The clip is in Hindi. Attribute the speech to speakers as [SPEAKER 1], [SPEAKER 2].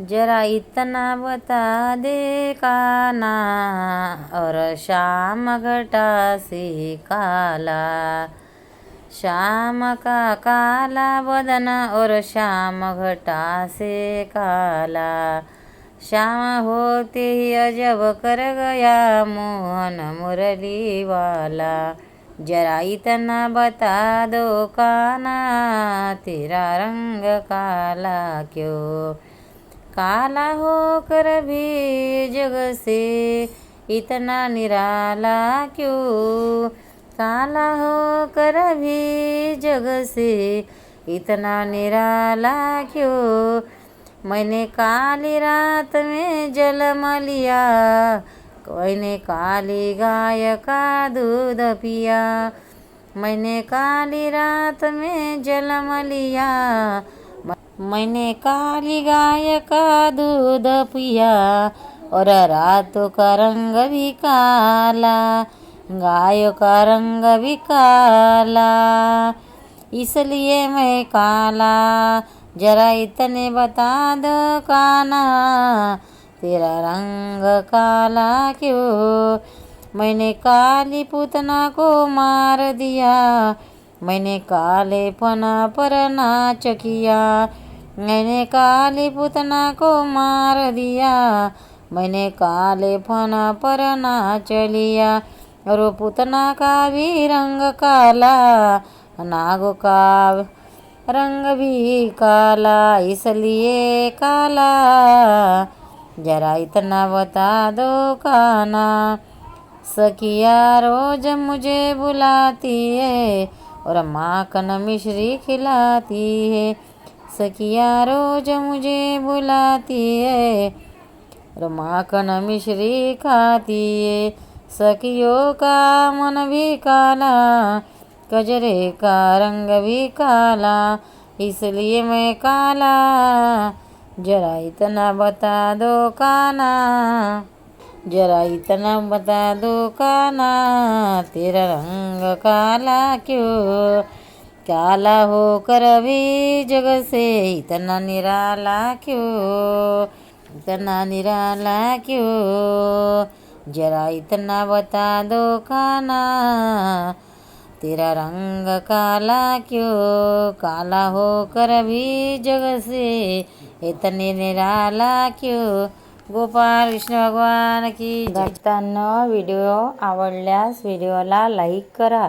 [SPEAKER 1] जरा इतना बता दे काना और शाम घटा से काला। श्याम का काला बदन और श्याम घटा से काला। श्याम होते ही अजब कर गया मोहन मुरली वाला जरा इतना बता दो काना तेरा रंग काला क्यों? काला होकर भी जग से इतना निराला क्यों? काला होकर भी जग से इतना निराला क्यों? मैंने काली रात में जन्म लिया मैंने काली गाय का दूध पिया। मैंने काली रात में जन्म लिया मैंने काली गाय का दूध पिया और रातों का रंग भी काला, गाय का रंग भी काला। इसलिए मैं काला, जरा इतने बता दो काना, तेरा रंग काला क्यों? मैंने काली पुतना को मार दिया, मैंने काले पना पर नाच किया मैंने काली पुतना को मार दिया। मैंने काले फना पर नाच लिया। और वो पुतना का भी रंग काला, नाग का रंग भी काला, इसलिए काला। जरा इतना बता दो काना, सखिया रोज मुझे बुलाती है और माखन मिश्री खिलाती है। सखिया, रोज मुझे बुलाती है। और माखन मिश्री खाती है। सखियों का मन भी काला कजरे का रंग भी काला, इसलिए मैं काला। जरा इतना बता दो काना, जरा इतना बता दो काना, तेरा रंग काला क्यों? काला होकर भी जग से इतना निराला क्यों? इतना निराला क्यों? जरा इतना बता दो काना तेरा रंग काला क्यों? काला होकर भी जग से इतने निराला क्यों? गोपाल कृष्ण भगवान की भक्तांनो व्हिडिओ आवडल्यास व्हिडिओला लाईक करा.